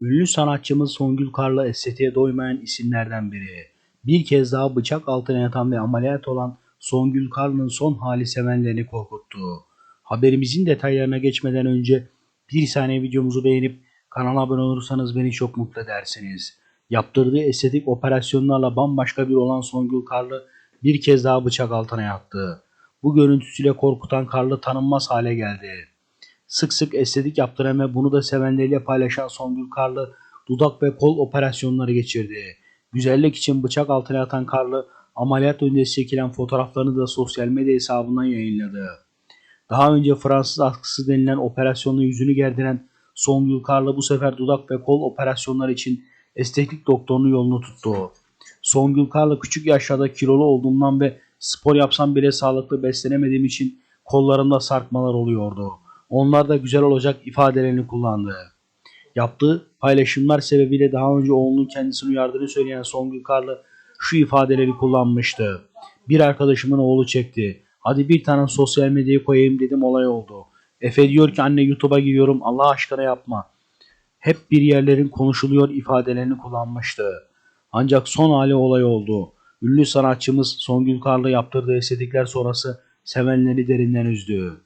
Ünlü sanatçımız Songül Karlı estetiğe doymayan isimlerden biri. Bir kez daha bıçak altına yatan ve ameliyat olan Songül Karlı'nın son hali sevenlerini korkuttu. Haberimizin detaylarına geçmeden önce bir saniye videomuzu beğenip kanala abone olursanız beni çok mutlu edersiniz. Yaptırdığı estetik operasyonlarla bambaşka bir olan Songül Karlı bir kez daha bıçak altına yattı. Bu görüntüsüyle korkutan Karlı tanınmaz hale geldi. Sık sık estetik yaptıran ve bunu da sevenleriyle paylaşan Songül Karlı dudak ve kol operasyonları geçirdi. Güzellik için bıçak altına yatan Karlı ameliyat öncesi çekilen fotoğraflarını da sosyal medya hesabından yayınladı. Daha önce Fransız askısı denilen operasyonla yüzünü gerdiren Songül Karlı bu sefer dudak ve kol operasyonları için estetik doktorunun yolunu tuttu. Songül Karlı küçük yaşlarda kilolu olduğumdan ve spor yapsam bile sağlıklı beslenemediğim için kollarımda sarkmalar oluyordu. Onlar da güzel olacak ifadelerini kullandı. Yaptığı paylaşımlar sebebiyle daha önce oğlunun kendisini uyardığını söyleyen Songül Karlı şu ifadeleri kullanmıştı. Bir arkadaşımın oğlu çekti. Hadi bir tane sosyal medyaya koyayım dedim olay oldu. Efe diyor ki anne YouTube'a giriyorum Allah aşkına yapma. Hep bir yerlerin konuşuluyor ifadelerini kullanmıştı. Ancak son hali olay oldu. Ünlü sanatçımız Songül Karlı yaptırdığı estetikler sonrası sevenleri derinden üzdü.